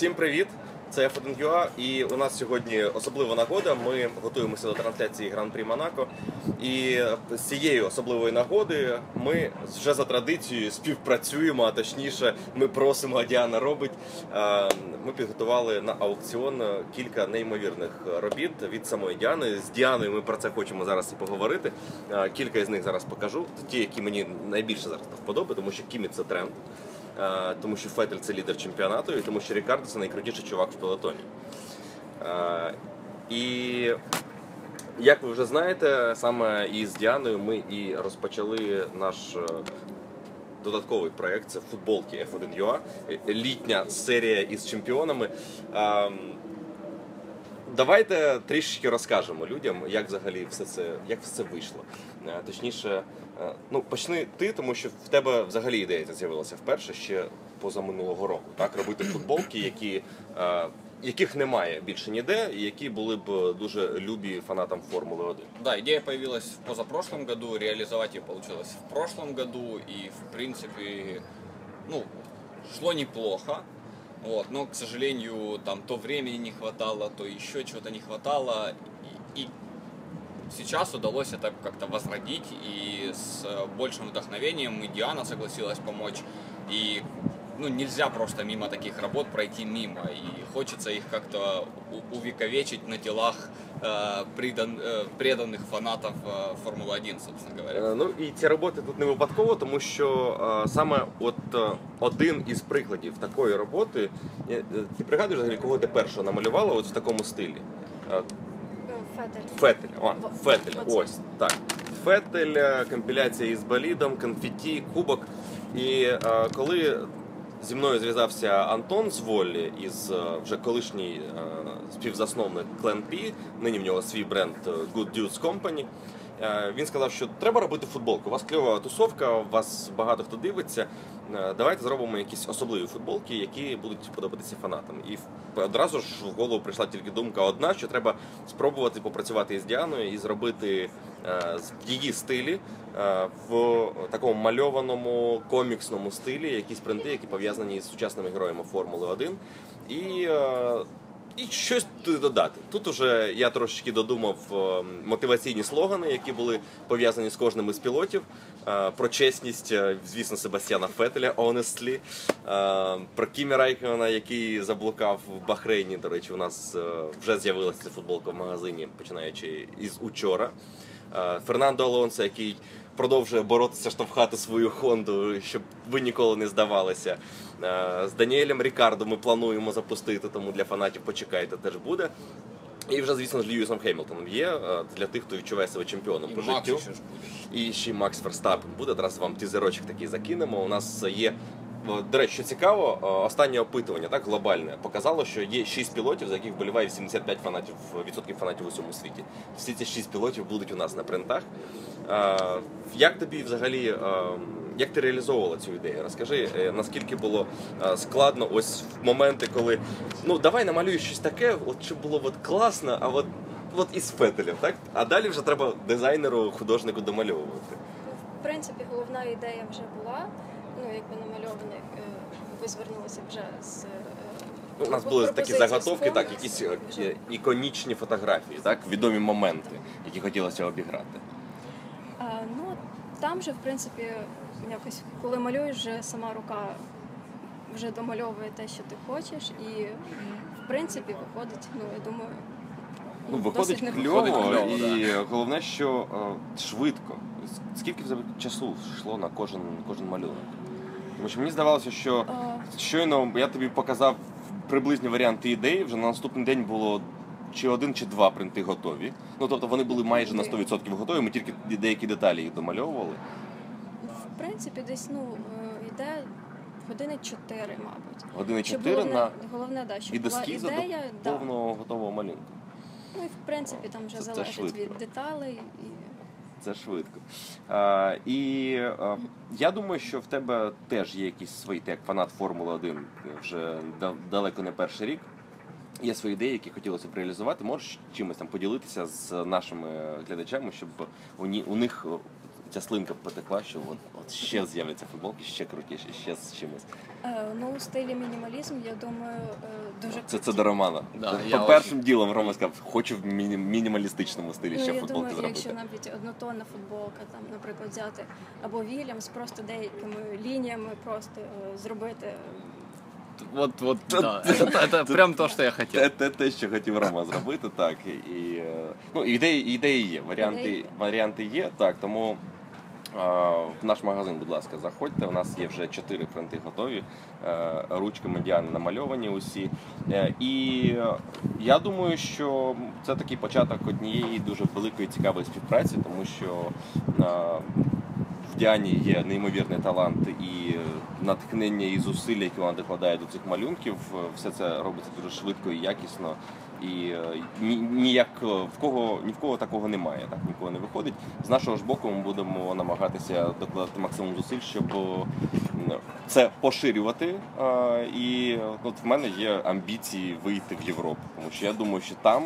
Всім привіт! Це F1UA і у нас сьогодні особлива нагода. Ми готуємося до трансляції Гран-прі Монако. І з цієї особливої нагоди ми вже за традицією співпрацюємо, а точніше, ми просимо, а Діана робить. Ми підготували на аукціон кілька неймовірних робіт від самої Діани. З Діаною ми про це хочемо зараз і поговорити. Кілька із них зараз покажу. Ті, які мені найбільше зараз до вподоби, тому що Кімі це тренд. Е, тому що Фетель це лідер чемпіонату, і тому що Рікардо це найкрутіший чувак в пелотоні. Е, І як ви вже знаєте, саме із Діаною ми і розпочали наш е, додатковий проєкт. Це футболки F1UA, е, літня серія із чемпіонами. Ем, Давайте трішечки розкажемо людям, як взагалі все це, як все вийшло. Точніше, ну почни ти, тому що в тебе взагалі ідея з'явилася вперше ще позаминулого року. Так, робити футболки, які, е, яких немає більше ніде, і які були б дуже любі фанатам Формули 1. Да, идея появилась в позапрошлом году, реализовать ее получилось в прошлом году, и в принципе, ну, шло неплохо. Вот, но, к сожалению, там то времени не хватало, то еще чего-то не хватало. И, и сейчас удалось это как-то возродить, и с э, большим вдохновением и Диана согласилась помочь. И ну, нельзя просто мимо таких работ пройти мимо. И хочется их как-то у- увековечить на телах э, придан- э, преданных фанатов э, Формулы-1, собственно говоря. Е, Ну і ці роботи тут не випадково, тому що е, саме от е, один із прикладів такої роботи, е, е, ти пригадуєш взагалі, кого ти першого намалювала от в такому стилі? Е, Фетель. Фетель, о, Фетель, ось так. Фетель, е, компіляція із болідом, конфеті, кубок. І е, коли зі мною зв'язався Антон з Волі із е, вже колишній е, співзасновник Clan P, нині в нього свій бренд е, Good Dudes Company. Е, Він сказав, що треба робити футболку. У вас кльова тусовка, у вас багато хто дивиться. Е, Давайте зробимо якісь особливі футболки, які будуть подобатися фанатам. І одразу ж в голову прийшла тільки думка одна, що треба спробувати попрацювати із Діаною і зробити е, в її стилі е, в такому мальованому коміксному стилі якісь принти, які пов'язані з сучасними героями Формули 1. І е, і щось додати. Тут уже я трошечки додумав е, мотиваційні слогани, які були пов'язані з кожним із пілотів. Е, Про чесність, е, звісно, Себастьяна Фетеля, honestly. Про Кімі Райхена, який заблукав в Бахрейні. До речі, у нас вже з'явилася футболка в магазині, починаючи із учора. Фернандо Алонсо, який продовжує боротися, штовхати свою Хонду, щоб ви ніколи не здавалися. Е, З Даніелем Рікардо ми плануємо запустити, тому для фанатів почекайте, теж буде. І вже, звісно, з Льюісом Хемілтоном є е, для тих, хто відчуває себе чемпіоном і по Макс життю. ж. І ще Макс Ферстапен буде. Зараз вам тізерочок такий закинемо. У нас є. О, До речі, що цікаво, о, останнє опитування, так, глобальне, показало, що є 6 пілотів, за яких вболіває 85 фанатів, відсотків фанатів у всьому світі. Всі ці 6 пілотів будуть у нас на принтах. Е, Як тобі взагалі, е, як ти реалізовувала цю ідею? Розкажи, е, наскільки було е, складно ось в моменти, коли ну давай намалюй щось таке, от щоб було от класно, а от, от із фетелем, так? А далі вже треба дизайнеру, художнику домальовувати. В принципі, головна ідея вже була. Ну, якби намальований, е, ви звернулися вже з. е, у нас були такі заготовки, так, якісь е, іконічні фотографії, так, відомі моменти, які хотілося обіграти. А, ну, там вже, в принципі, якось, коли малюєш, вже сама рука вже домальовує те, що ти хочеш, і в принципі виходить, ну, я думаю, Ну, виходить непогано. кльово, кльово, і головне, що швидко. Скільки в часу йшло на кожен, кожен малюнок? Тому що мені здавалося, що щойно я тобі показав приблизні варіанти ідеї, вже на наступний день було чи один, чи два принти готові. Ну тобто вони були майже на 100% готові, ми тільки деякі деталі їх домальовували. в принципі, десь ну, е, йде години 4, мабуть. Години Щоб 4 головне, на головне, да, щоб від була ідея, до да. повного готового малюнка. Ну і в принципі там вже Це- це залежить швидко. від деталей. І... Це швидко. А, і а, я думаю, що в тебе теж є якісь свої, ти як фанат Формули 1 вже да- далеко не перший рік. Є свої ідеї, які хотілося б реалізувати. Можеш чимось там поділитися з нашими глядачами, щоб у них ця слинка потекла, що от, от ще з'являться футболки, ще крутіші, ще з чимось. Е, Ну, у стилі мінімалізм, я думаю, е, дуже Це, це до Романа. Да, По я першим ділом Рома сказав, хочу в міні- мінімалістичному стилі Ну, ще я футболки думаю, зробити. якщо навіть однотонна футболка, там, наприклад, взяти або Вільямс, просто деякими лініями просто е, зробити. Вот, вот, да. Это, это прям то, что я хотел. Те, те, те, що хотів Рома зробити, так. І, і, е, ну, ідеї, ідеї є, варіанти, Ідеї є. варіанти є, так. Тому в наш магазин, будь ласка, заходьте. У нас є вже чотири принти готові, е, ручки медіани намальовані усі. Е, І я думаю, що це такий початок однієї дуже великої цікавої співпраці, тому що е, в Діані є неймовірний талант і натхнення і зусилля, які вона докладає до цих малюнків. Все це робиться дуже швидко і якісно. І е, ні, ніяк е, в кого ні в кого такого немає, так нікого не виходить. З нашого ж боку ми будемо намагатися докладати максимум зусиль, щоб е, це поширювати. І от в мене є амбіції вийти в Європу, тому що я думаю, що там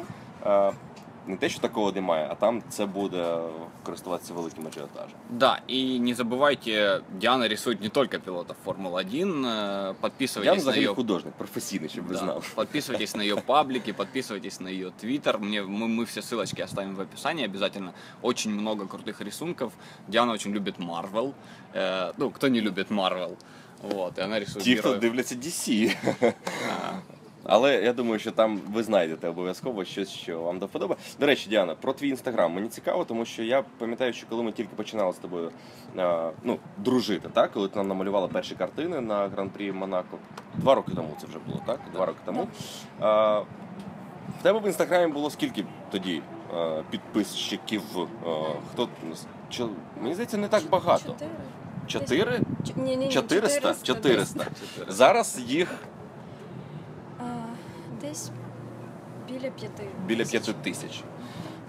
не те, що такого немає, а там це буде користуватися великим ажіотажем. Да, и не забывайте, Диана рисует не только пилотов Формулы-1. э, Я Подписывайтесь на взагалі ее... художник, професійний, щоб ви Да, знали. Подписывайтесь на ее паблики, подписывайтесь на ее твиттер. Мне, мы, мы все ссылочки оставим в описании обязательно. Очень много крутых рисунков. Диана очень любит Марвел. Э, ну, кто не любит Марвел? Вот, и она рисует Ті, хто героев. дивляться DC. Але я думаю, що там ви знайдете обов'язково щось, що вам до вподоби. До речі, Діана, про твій інстаграм мені цікаво, тому що я пам'ятаю, що коли ми тільки починали з тобою е, ну, дружити, так? коли ти нам намалювала перші картини на гран-прі Монако. Два роки тому це вже було, так? Два роки тому. Е, в тебе в інстаграмі було скільки тоді е, підписчиків? Хто мені здається, не так багато. Чотири. Чотири? Ні, ні, ні, 400? 400. 400. Зараз їх Десь біля п'яти. біля тисяч. тисяч.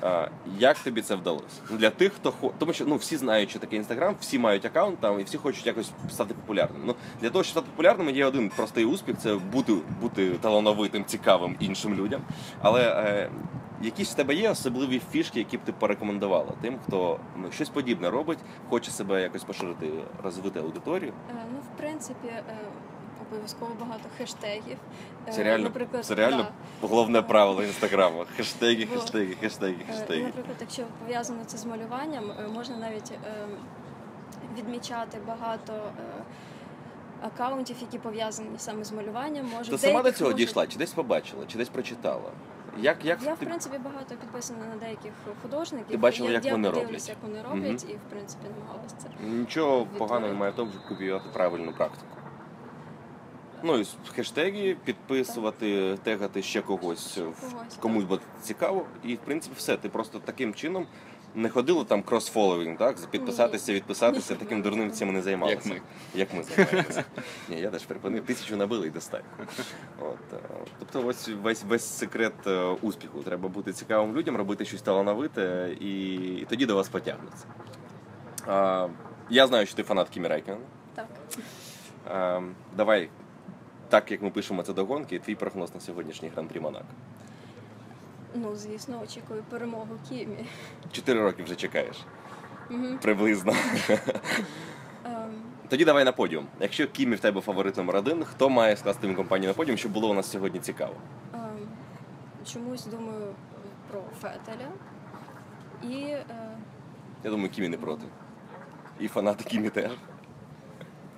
А, Як тобі це вдалося? Для тих, хто хо... тому що ну всі знають, що таке інстаграм, всі мають аккаунт там і всі хочуть якось стати популярним. Ну для того, щоб стати популярним, є один простий успіх це бути, бути талановитим, цікавим іншим людям. Але е, якісь в тебе є особливі фішки, які б ти порекомендувала тим, хто ну, щось подібне робить, хоче себе якось поширити, розвити аудиторію. Е, Ну, в принципі, е, обов'язково багато хештегів. Е, Це реально, наприклад, це реально да. головне правило інстаграму. Хештеги, Бо- хештеги, хештеги, Е, хештеги. Наприклад, якщо пов'язано це з малюванням, е, можна навіть е, відмічати багато е, акаунтів, які пов'язані саме з малюванням. Може, Ти сама до цього може- дійшла? Чи десь побачила, чи десь прочитала? Як, як Я, в ти... принципі, багато підписана на деяких художників. Ти бачила, я, як вони роблять? як вони роблять, і, в принципі, намагалась це. Нічого Відтворити. поганого немає в тому, щоб копіювати правильну практику. Ну і з- хештеги підписувати, тегати ще когось, комусь буде цікаво. І в принципі все. Ти просто таким чином не ходила там кросфоловінг, так? Підписатися, відписатися, Ні. таким дурним цим не займалися. Як ми. Як ми займаємося. Ні, я теж припинив, тисячу набили і достатньо. От, е, тобто ось весь весь секрет е, успіху. Треба бути цікавим людям, робити щось талановите, і, і тоді до вас потягнуться. А, я знаю, що ти фанат Кімі Райкена. Так. А, давай, так як ми пишемо це до гонки, твій прогноз на сьогоднішній гран-прі Монако. Ну, звісно, очікую перемогу Кімі. Чотири роки вже чекаєш. Мгм. Приблизно. Ем, Тоді давай на подіум. Якщо Кімі в тебе фаворит номер один, хто має скласти їм компанію на подіум, щоб було у нас сьогодні цікаво? ем, чомусь думаю про Фетеля. І е, Я думаю, Кімі не проти. І фанати Кімі теж.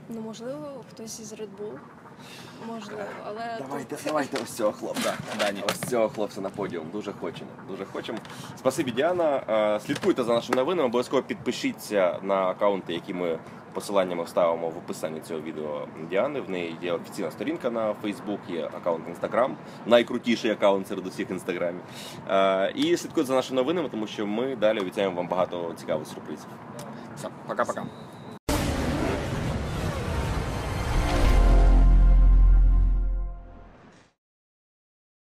ну, можливо, хтось із Red Bull. Можливо, але Давайте, тут- давайте ось цього хлопця. Дані. Ось цього хлопця на подіум. Дуже хочемо. Дуже хочемо. Спасибі, Діана. Е, Слідкуйте за нашими новинами. Обов'язково підпишіться на аккаунти, які ми посиланнями вставимо в описанні цього відео Діани. В неї є офіційна сторінка на Facebook, є аккаунт Instagram, найкрутіший аккаунт серед усіх інстаграмів. Е, І слідкуйте за нашими новинами, тому що ми далі обіцяємо вам багато цікавих сюрпризів. Все, пока-пока.